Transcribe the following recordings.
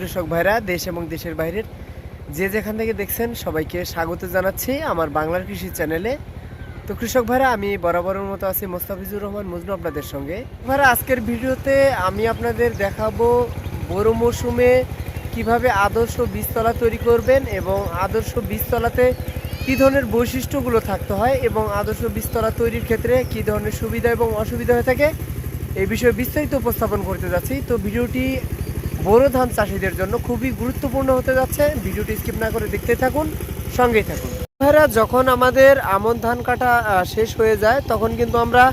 কৃষক ভাইরা, দেশ এবং দেশের বাইরের যে যেখান থেকে দেখছেন সবাইকে স্বাগত জানাচ্ছি আমার বাংলার কৃষি চ্যানেলে। তো কৃষক ভাইরা, আমি বরাবরের মতো আছি মোস্তাফিজুর রহমান মজনু আপনাদের সঙ্গে। ভাইরা, আজকের ভিডিওতে আমি আপনাদের দেখাবো বড় মৌসুমে কীভাবে আদর্শ বীজতলা তৈরি করবেন এবং আদর্শ বীজতলাতে কী ধরনের বৈশিষ্ট্যগুলো থাকতে হয় এবং আদর্শ বীজতলা তৈরির ক্ষেত্রে কী ধরনের সুবিধা এবং অসুবিধা হয়ে থাকে, এই বিষয়ে বিস্তারিত উপস্থাপন করতে যাচ্ছি। তো ভিডিওটি বোরো ধান চাষিদের জন্য খুবই গুরুত্বপূর্ণ হতে যাচ্ছে। ভিডিওটি স্কিপ না করে দেখতে থাকুন, সঙ্গেই থাকুন। ভাইরা যখন আমাদের আমন ধান কাটা শেষ হয়ে যায়, তখন কিন্তু আমরা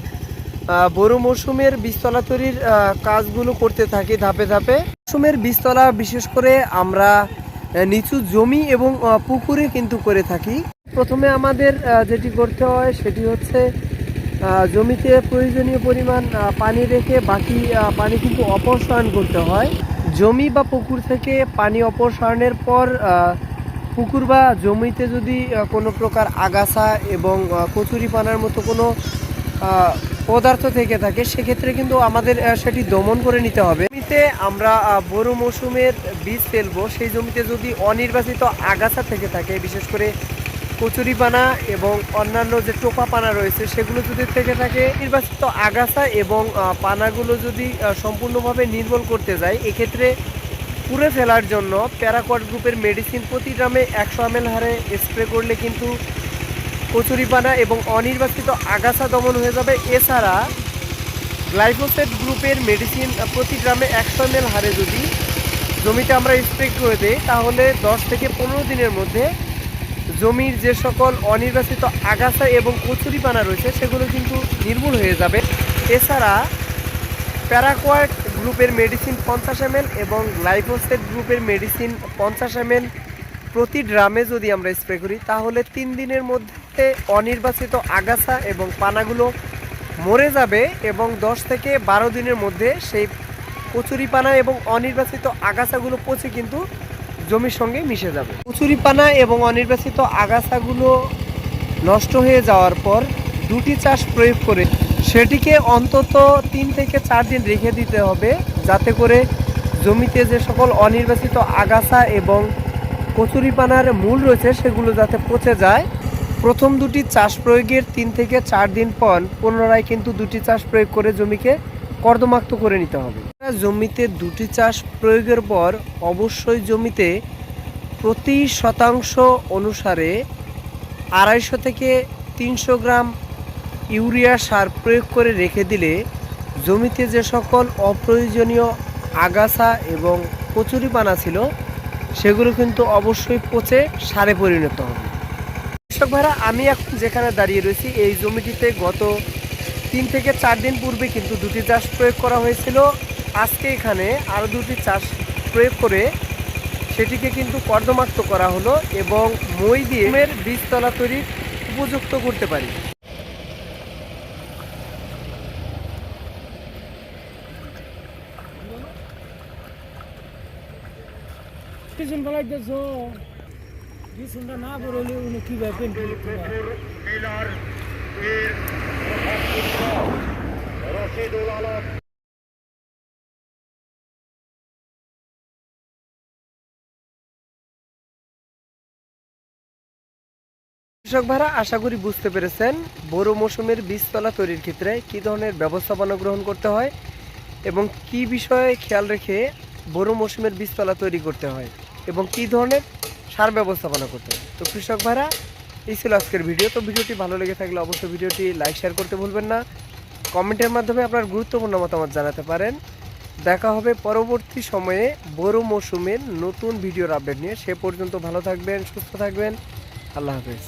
বোরো মৌসুমের বীজতলা তৈরির কাজগুলো করতে থাকি ধাপে ধাপে। মৌসুমের বীজতলা বিশেষ করে আমরা নিচু জমি এবং পুকুরে কিন্তু করে থাকি। প্রথমে আমাদের যেটি করতে হয় সেটি হচ্ছে জমিতে প্রয়োজনীয় পরিমাণ পানি রেখে বাকি পানি কিন্তু অপসারণ করতে হয়। জমি বা পুকুর থেকে পানি অপসারণের পর পুকুর বা জমিতে যদি কোনো প্রকার আগাছা এবং কচুরিপানার মতো কোনো পদার্থ থেকে থাকে, সেক্ষেত্রে কিন্তু আমাদের সেটি দমন করে নিতে হবে। জমিতে আমরা বড় মৌসুমের বীজ ফেলব, সেই জমিতে যদি অনির্বাচিত আগাছা থেকে থাকে, বিশেষ করে কচুরিপানা এবং অন্যান্য যে টোপা পানা রয়েছে, সেগুলো যদি থেকে থাকে, নির্বাচিত আগাছা এবং পানাগুলো যদি সম্পূর্ণভাবে নির্মূল করতে যায়, এক্ষেত্রে পুড়ে ফেলার জন্য প্যারাকট গ্রুপের মেডিসিন প্রতি গ্রামে একশো এম হারে স্প্রে করলে কিন্তু কচুরিপানা এবং অনির্বাচিত আগাছা দমন হয়ে যাবে। এছাড়া গ্লাইফোসেট গ্রুপের মেডিসিন প্রতি গ্রামে একশো এম হারে যদি জমিতে আমরা স্প্রে করে দিই, তাহলে দশ থেকে পনেরো দিনের মধ্যে জমির যে সকল অনির্বাচিত আগাছা এবং কচুরিপানা রয়েছে, সেগুলো কিন্তু নির্মূল হয়ে যাবে। এছাড়া প্যারাকোয়াট গ্রুপের মেডিসিন পঞ্চাশ এম এবং গ্লাইফোসেট গ্রুপের মেডিসিন পঞ্চাশ এম প্রতি ড্রামে যদি আমরা স্প্রে করি, তাহলে তিন দিনের মধ্যে অনির্বাচিত আগাছা এবং পানাগুলো মরে যাবে এবং দশ থেকে বারো দিনের মধ্যে সেই কচুরিপানা এবং অনির্বাচিত আগাছাগুলো পচে কিন্তু জমির সঙ্গে মিশে যাবে। কচুরিপানা এবং অনির্বাচিত আগাছাগুলো নষ্ট হয়ে যাওয়ার পর দুটি চাষ প্রয়োগ করে সেটিকে অন্তত তিন থেকে চার দিন রেখে দিতে হবে, যাতে করে জমিতে যে সকল অনির্বাচিত আগাছা এবং কচুরিপানার মূল রয়েছে সেগুলো যাতে পচে যায়। প্রথম দুটি চাষ প্রয়োগের তিন থেকে চার দিন পর পুনরায় কিন্তু দুটি চাষ প্রয়োগ করে জমিকে কর্দমাক্ত করে নিতে হবে। জমিতে দুটি চাষ প্রয়োগের পর অবশ্যই জমিতে প্রতি শতাংশ অনুসারে আড়াইশো থেকে তিনশো গ্রাম ইউরিয়া সার প্রয়োগ করে রেখে দিলে জমিতে যে সকল অপ্রয়োজনীয় আগাছা এবং কচুরিপানা ছিল, সেগুলো কিন্তু অবশ্যই পচে সারে পরিণত হবে। কৃষক ভাইরা, আমি এখন যেখানে দাঁড়িয়ে রয়েছি, এই জমিটিতে গত তিন থেকে চার দিন পূর্বে কিন্তু দুটি চাষ প্রয়োগ করা হয়েছিল। আজকে এখানে আরও দুটি চাষ প্রয়োগ করে সেটিকে কিন্তু কর্দমাক্ত করা হলো এবং মই দিয়ে বীজতলা তৈরির উপযুক্ত করতে পারি। না উনি কীভাবে কৃষক ভাইরা, আশা করি বুঝতে পেরেছেন বড় মৌসুমের বীজতলা তৈরির ক্ষেত্রে কী ধরনের ব্যবস্থাপনা গ্রহণ করতে হয় এবং কি বিষয়ে খেয়াল রেখে বড় মৌসুমের বীজতলা তৈরি করতে হয় এবং কি ধরনের সার ব্যবস্থাপনা করতে হয়। তো কৃষক ভাইরা, এই ছিল আজকের ভিডিও। তো ভিডিওটি ভালো লেগে থাকলে অবশ্যই ভিডিওটি লাইক, শেয়ার করতে ভুলবেন না। কমেন্টের মাধ্যমে আপনার গুরুত্বপূর্ণ মতামত জানাতে পারেন। দেখা হবে পরবর্তী সময়ে বড় মৌসুমের নতুন ভিডিওর আপডেট নিয়ে। সে পর্যন্ত ভালো থাকবেন, সুস্থ থাকবেন। আল্লাহ হাফেজ।